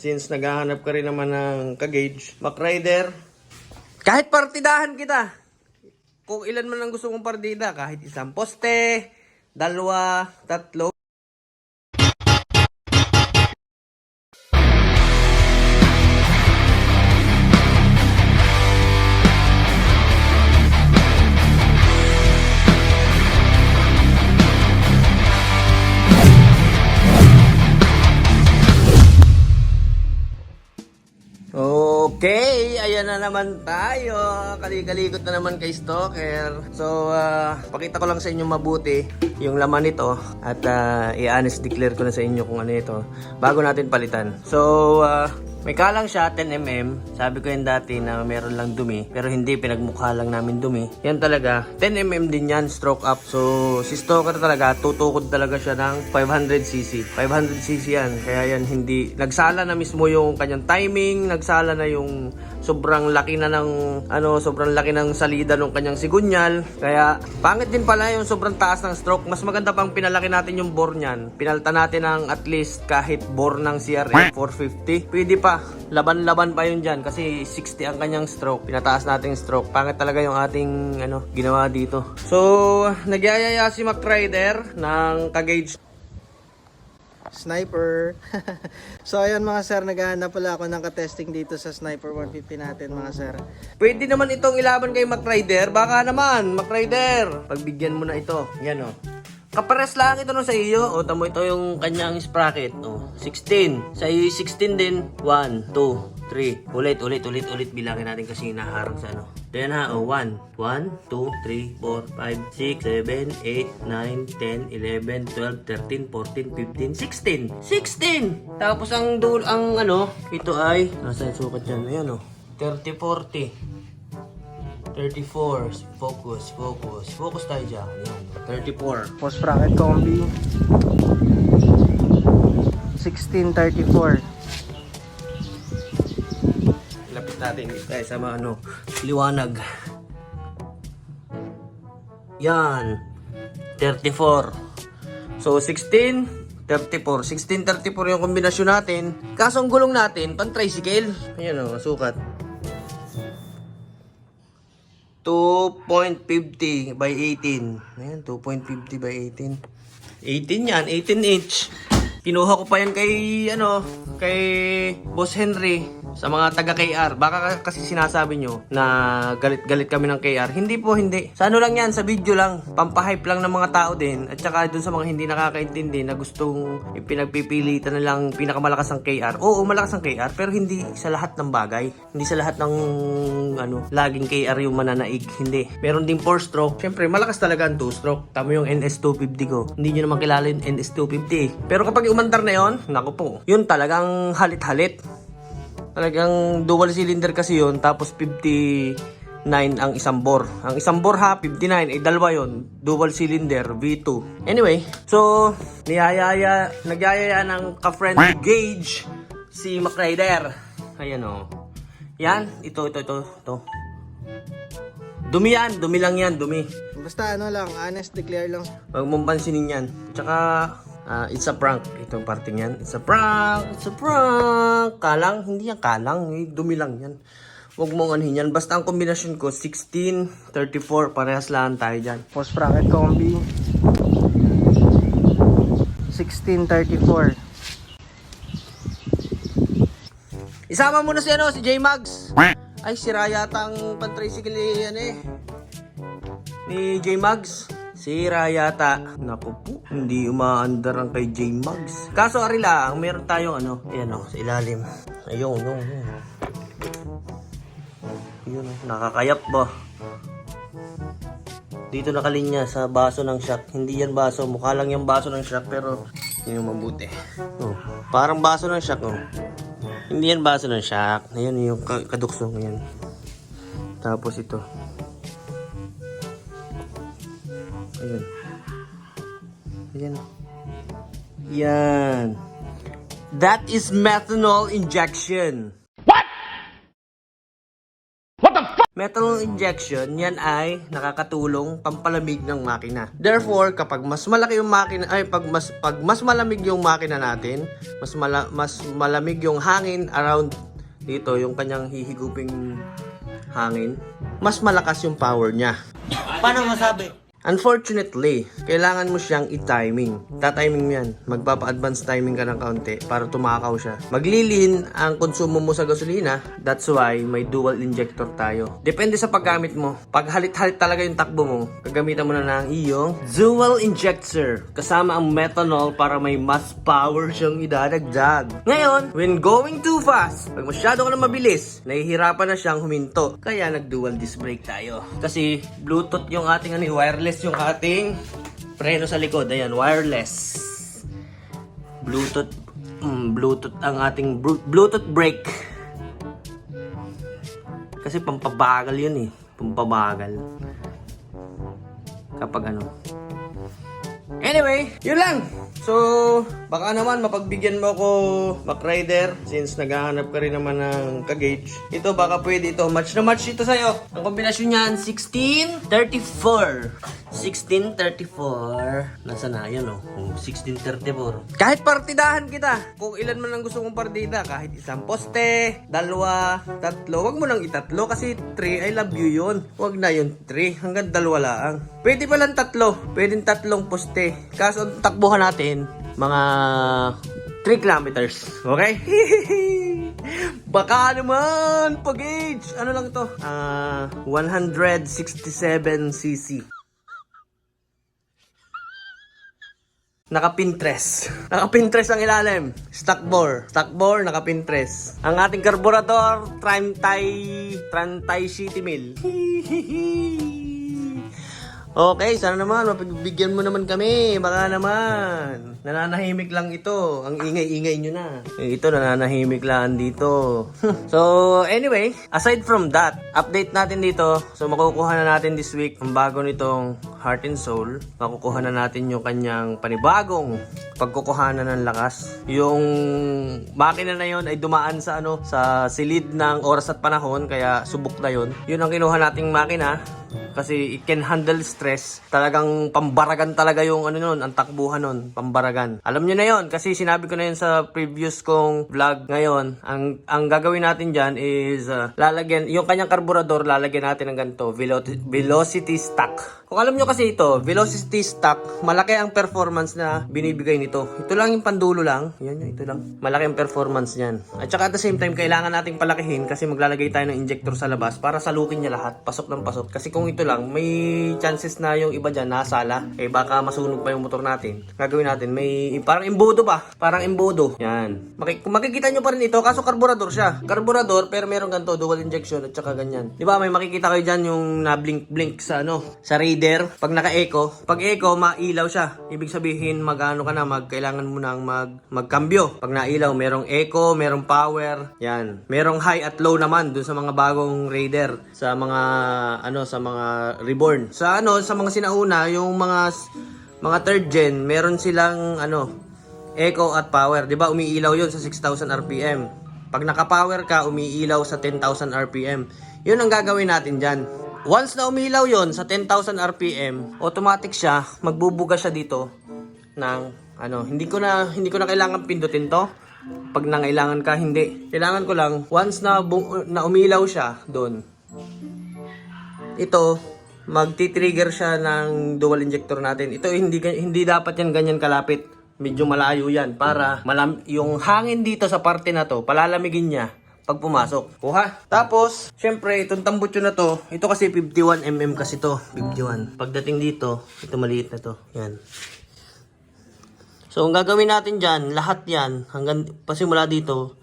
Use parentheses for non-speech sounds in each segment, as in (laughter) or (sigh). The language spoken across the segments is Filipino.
Since naghahanap ka rin naman ng ka-gauge, MacRider, kahit partidahan kita, kung ilan man ang gusto mong partida, kahit isang poste, dalawa, tatlo, Okay, ayan na naman tayo. Kalikalikot na naman kay Stalker. So, ah, pakita ko lang sa inyo mabuti yung laman nito at ah, i-honest declare ko na sa inyo kung ano ito bago natin palitan. So, ah, may kalang siya 10mm. Sabi ko yan dati na meron lang dumi pero hindi pinagmukha lang namin dumi. Yan talaga 10mm din yan stroke up. So, si Stalker talaga tutukod talaga siya ng 500cc. 500cc yan. Kaya yan hindi nagsala na mismo yung kanyang timing, nagsala na yung sobrang laki na ng ano, sobrang laki ng salida ng kanyang sigunyal. Kaya pangit din pala yung sobrang taas ng stroke. Mas maganda pang pinalaki natin yung bore niyan. Pinalta natin ng at least kahit bore ng CRF 450. Pwede pa. Laban-laban pa yun dyan kasi 60 ang kanyang stroke. Pinataas natin stroke. Pangit talaga yung ating ano, ginawa dito. So, nagyayaya si MacRider ng ka-gauge Sniper. (laughs) so ayun mga sir, naghahanap pala ako ng ka-testing dito sa Sniper 150 natin mga sir. Pwede naman itong ilaban kay MacRider. Baka naman, MacRider. Pagbigyan mo na ito. Yan o. Kapares lang ito no sa iyo. O, tamo ito yung kanyang sprocket. O, 16. Sa iyo 16 din. 1, 2, 3. Ulit, ulit, ulit, ulit. Bilangin natin kasi naharang sa ano. Then ha, o, 1. 1, 2, 3, 4, 5, 6, 7, 8, 9, 10, 11, 12, 13, 14, 15, 16. 16! Tapos ang dul ang ano, ito ay, nasa yung sukat dyan. Ayan o. 30, 40. 34. Focus, focus. Focus tayo dyan. Ayan. 34. Post bracket combi. 1634. Lapit natin tayo sa mga ano, liwanag. Yan. 34. So, 16, 34. 16, 34 yung kombinasyon natin. Kaso ang gulong natin, pang tricycle. Ayan o, sukat. 2.50 by 18. Ayan, 2.50 by 18. 18 yan, 18 inch. Kinuha ko pa yan kay, ano, kay Boss Henry sa mga taga KR. Baka ka- kasi sinasabi nyo na galit-galit kami ng KR. Hindi po, hindi. Sa ano lang yan, sa video lang. Pampahype lang ng mga tao din. At saka dun sa mga hindi nakakaintindi na gustong pinagpipilitan na lang pinakamalakas ang KR. Oo, malakas ang KR, pero hindi sa lahat ng bagay. Hindi sa lahat ng, ano, laging KR yung mananaig. Hindi. Meron din 4-stroke. Siyempre, malakas talaga ang 2-stroke. Tama yung NS250 ko. Hindi nyo naman kilala yung NS250 eh. Pero kapag umandar na yon, naku po, yun talagang halit-halit. Talagang dual cylinder kasi yun, tapos 59 ang isang bore. Ang isang bore ha, 59, eh dalawa yun, dual cylinder, V2. Anyway, so, niyayaya, nagyayaya ng ka-friend Gauge, si MacRider. Ayan o. Yan, ito, ito, ito, ito. Dumi yan, dumi lang yan, dumi. Basta ano lang, honest declare lang. Huwag mong pansinin yan. Tsaka, ah, it's a prank. Itong parting yan. It's a prank. It's a prank. Kalang. Hindi yan kalang. Eh, dumi lang yan. Huwag mong anuhin yan. Basta ang kombinasyon ko, 16, 34. Parehas lang tayo dyan. Post bracket combi. 1634. Isama mo na si ano, si J-Mags. Ay, sira yata ang pan-tricycle ni, ano eh. Ni J-Mags. Sira yata. Naku po, hindi umaandar ang kay J-Mags. Kaso, ari lang, meron tayong ano, ayan o, sa ilalim. Ayun, yun, yun. Yun, nakakayap ba? Dito nakalinya sa baso ng shock. Hindi yan baso, mukha lang yung baso ng shock pero yun yung mabuti. Oh, parang baso ng shock oh. Hindi yan baso ng shock. Ayan yung ka- kadukso ngayon. Tapos ito. Ayan. Ayan. Yan. That is methanol injection. What? What the fuck? metal injection, yan ay nakakatulong pampalamig ng makina. Therefore, kapag mas malaki yung makina, ay pag mas pag mas malamig yung makina natin, mas mala, mas malamig yung hangin around dito, yung kanyang hihiguping hangin, mas malakas yung power niya. Paano masabi? Unfortunately, kailangan mo siyang i-timing. Ta-timing mo yan. Magpapa-advance timing ka ng kaunti para tumakaw siya. Maglilin ang konsumo mo sa gasolina. That's why may dual injector tayo. Depende sa paggamit mo. Pag halit-halit talaga yung takbo mo, gagamitan mo na ng iyong dual injector. Kasama ang methanol para may mas power siyang idadagdag. Ngayon, when going too fast, pag masyado ka na mabilis, nahihirapan na siyang huminto. Kaya nag-dual disc brake tayo. Kasi Bluetooth yung ating ano, eh, wireless yung ating preno sa likod. Ayan, wireless. Bluetooth, mm, Bluetooth ang ating Bluetooth brake. Kasi pampabagal yun eh. Pampabagal. Kapag ano. Anyway, yun lang. So, baka naman mapagbigyan mo ako Mac Rider since naghahanap ka rin naman ng ka-gauge. Ito baka pwede ito. Match na match ito sa'yo. Ang kombinasyon niyan, 1634. 1634. Nasa na yan oh. Oh, 1634. Kahit partidahan kita. Kung ilan man ang gusto mong partida. Kahit isang poste, dalawa, tatlo. Huwag mo nang itatlo kasi 3, I love you yun. Huwag na yun 3. Hanggang dalawa lang. Pwede pa lang tatlo. Pwede tatlong poste. Kaso takbuhan natin, mga 3 kilometers. Okay? (laughs) Baka naman, pag-age. Ano lang to? Ah, 167cc. Naka-pintress. (laughs) Naka-pintress ang ilalim. Stock bore. Stock bore, naka-pintress. Ang ating karburador, Trantay, Trantay City Mill. (laughs) Okay, sana naman, mapagbigyan mo naman kami. Baka naman. Nananahimik lang ito. Ang ingay-ingay nyo na. Eh, Ito, nananahimik lang dito. (laughs) so, anyway, aside from that, update natin dito. So, makukuha na natin this week ang bago nitong Heart and Soul. Makukuha na natin yung kanyang panibagong pagkukuhanan ng lakas. Yung makina na yon ay dumaan sa ano sa silid ng oras at panahon kaya subok na yon. Yun ang kinuha nating makina kasi it can handle stress. Talagang pambaragan talaga yung ano nun, ang takbuhan nun, pambaragan. Alam nyo na yon kasi sinabi ko na yun sa previous kong vlog ngayon. Ang ang gagawin natin diyan is uh, lalagyan yung kanyang karburador lalagyan natin ng ganito, velo- velocity stack. Kung alam nyo kasi ito, velocity stack, malaki ang performance na binibigay nito. Ito lang yung pandulo lang. Yan yun, ito lang. Malaki ang performance niyan. At saka at the same time, kailangan nating palakihin kasi maglalagay tayo ng injector sa labas para salukin niya lahat. Pasok ng pasok. Kasi kung ito lang, may chances na yung iba dyan nasala. Eh baka masunog pa yung motor natin. Gagawin natin, may parang imbodo pa. Parang imbodo. Yan. Maki- kung makikita nyo pa rin ito, kaso karburador siya. Karburador, pero meron ganito, dual injection at saka ganyan. Di ba, may makikita kayo dyan yung na-blink-blink sa ano, sa radar. Pag naka-eco, pag eco, mailaw siya. Ibig sabihin, mag-ano ka na, mag, kailangan mo nang mag, magkambyo. Pag nailaw, merong eco, merong power. Yan. Merong high at low naman dun sa mga bagong Raider. Sa mga, ano, sa mga reborn. Sa ano, sa mga sinauna, yung mga, mga third gen, meron silang, ano, eco at power. 'Di ba umiilaw 'yon sa 6,000 RPM. Pag naka-power ka, umiilaw sa 10,000 RPM. 'Yun ang gagawin natin diyan. Once na umilaw 'yon sa 10,000 RPM, automatic siya, magbubuga siya dito ng ano, hindi ko na hindi ko na kailangan pindutin 'to. Pag nangailangan ka, hindi. Kailangan ko lang once na na umilaw siya doon. Ito, magti-trigger siya ng dual injector natin. Ito hindi hindi dapat yan ganyan kalapit. Medyo malayo yan para malam yung hangin dito sa parte na to, palalamigin niya pag pumasok. Kuha. Tapos, syempre, itong tambutso na to, ito kasi 51mm kasi to, 51. Pagdating dito, ito maliit na to. Yan. So, ang gagawin natin dyan, lahat yan, hanggang pasimula dito,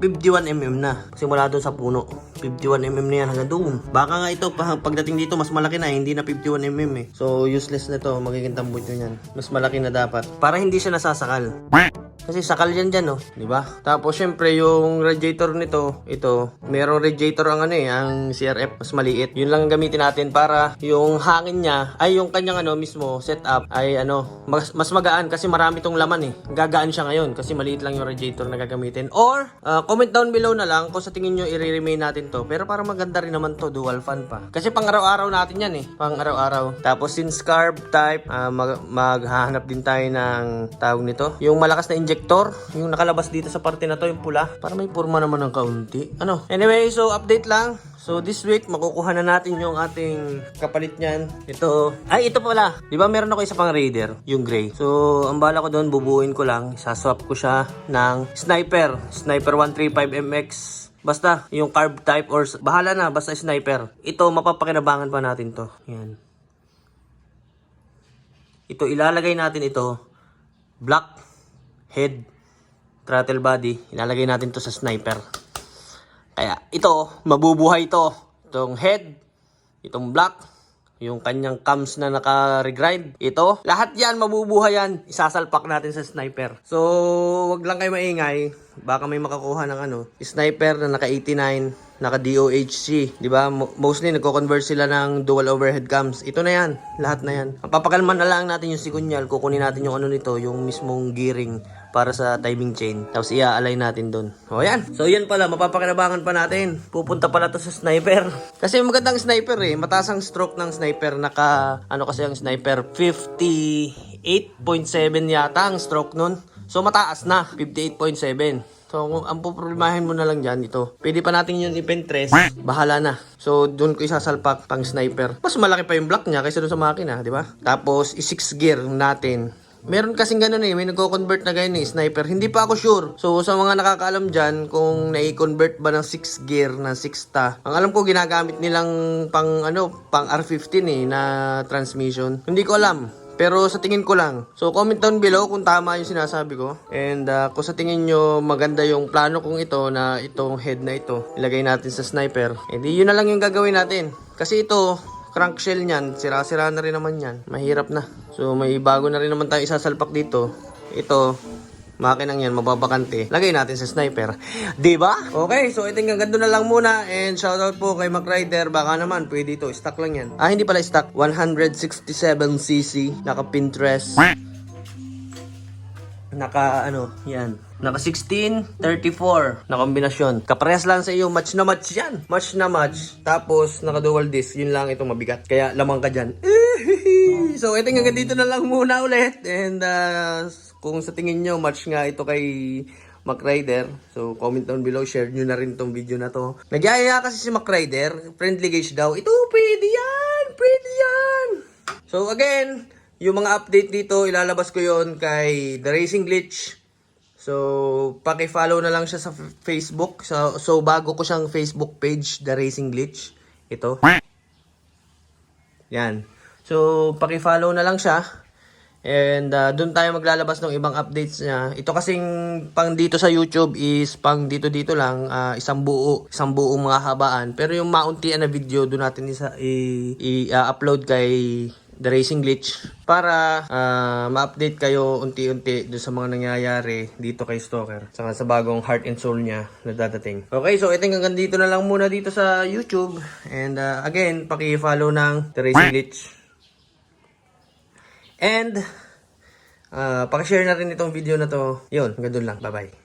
51mm na. Simula doon sa puno. 51mm na yan hanggang doon. Baka nga ito, pa- pagdating dito, mas malaki na. Hindi na 51mm eh. So, useless na to. Magiging tambut yun yan. Mas malaki na dapat. Para hindi siya nasasakal. Kasi sakal yan dyan, oh. Di ba? Tapos, syempre, yung radiator nito, ito, merong radiator ang ano eh, ang CRF, mas maliit. Yun lang ang gamitin natin para yung hangin niya, ay yung kanyang ano mismo, setup, ay ano, mas, mas magaan kasi marami tong laman eh. Gagaan siya ngayon kasi maliit lang yung radiator na gagamitin. Or, uh, comment down below na lang kung sa tingin nyo i-remain natin to. Pero para maganda rin naman to, dual fan pa. Kasi pang araw-araw natin yan eh. Pang araw-araw. Tapos since carb type, ah, mag maghahanap din tayo ng tawag nito. Yung malakas na injector, yung nakalabas dito sa parte na to, yung pula. Para may purma naman ng kaunti. Ano? Anyway, so update lang. So this week, makukuha na natin yung ating kapalit niyan. Ito. Ay, ito pala. Di ba meron ako isa pang Raider, yung gray. So, ang bala ko doon, bubuuin ko lang. Saswap ko siya ng Sniper. Sniper 135MX. Basta, yung carb type or bahala na, basta sniper. Ito, mapapakinabangan pa natin to. Yan. Ito, ilalagay natin ito. Black head throttle body. Ilalagay natin to sa sniper. Kaya ito, mabubuhay ito. Itong head, itong black, yung kanyang cams na naka-regrind. Ito, lahat yan, mabubuhay yan. Isasalpak natin sa sniper. So, wag lang kayo maingay. Baka may makakuha ng ano, sniper na naka-89, naka-DOHC. Di ba? Mo- Mostly, nagko-convert sila ng dual overhead cams. Ito na yan. Lahat na yan. Papakalman na lang natin yung sikunyal. Kukunin natin yung ano nito, yung mismong gearing para sa timing chain. Tapos i-align natin doon. O yan. So yan pala, mapapakinabangan pa natin. Pupunta pala to sa sniper. (laughs) Kasi magandang sniper eh. Mataas ang stroke ng sniper. Naka, ano kasi ang sniper? 58.7 yata ang stroke nun. So mataas na. 58.7. So, ang poproblemahin mo na lang dyan, ito. Pwede pa natin yun i-pentress. Bahala na. So, doon ko isasalpak pang sniper. Mas malaki pa yung block niya kaysa doon sa makina, di ba? Tapos, i-6 gear natin. Meron kasing ganun eh, may nagko-convert na ganyan eh, sniper. Hindi pa ako sure. So, sa mga nakakaalam dyan, kung nai-convert ba ng 6 gear na 6 ta, ang alam ko ginagamit nilang pang ano, pang R15 eh, na transmission. Hindi ko alam. Pero sa tingin ko lang. So comment down below kung tama yung sinasabi ko. And uh, kung sa tingin nyo maganda yung plano kong ito na itong head na ito, ilagay natin sa sniper. Edi yun na lang yung gagawin natin. Kasi ito, crankshell niyan, sira-sira na rin naman yan. Mahirap na. So may bago na rin naman tayo isasalpak dito. Ito, makinang yan, mababakante. Lagay natin sa sniper. (laughs) ba? Okay, so ito hanggang ganito na lang muna. And shoutout po kay MacRider. Baka naman, pwede ito. Stock lang yan. Ah, hindi pala stock. 167cc. Naka Pinterest. Naka ano, yan. Naka 16, 34 na kombinasyon. Kaparehas lang sa iyo, match na match yan. Match na match. Tapos, naka dual disc. Yun lang itong mabigat. Kaya lamang ka dyan. (laughs) so, ito hanggang dito na lang muna ulit. And uh, kung sa tingin nyo, match nga ito kay MacRider. So, comment down below. Share nyo na rin tong video na to. Nagyaya kasi si MacRider. Friendly gauge daw. Ito, pwede yan! Pwede yan! So, again, yung mga update dito, ilalabas ko yon kay The Racing Glitch. So, paki-follow na lang siya sa Facebook. So, so, bago ko siyang Facebook page, The Racing Glitch. Ito. Yan. So, paki-follow na lang siya. And uh, doon tayo maglalabas ng ibang updates niya. Ito kasing pang dito sa YouTube is pang dito dito lang ah, isang buo, isang buong mga habaan. Pero yung mauntian na video doon natin isa i-upload kay The Racing Glitch para ah, ma-update kayo unti-unti doon sa mga nangyayari dito kay Stalker. Saka sa bagong heart and soul niya na dadating. Okay, so ito hanggang dito na lang muna dito sa YouTube. And ah, again, paki-follow ng The Racing Glitch. And, uh, pakishare na rin itong video na to. Yun, doon lang. Bye-bye.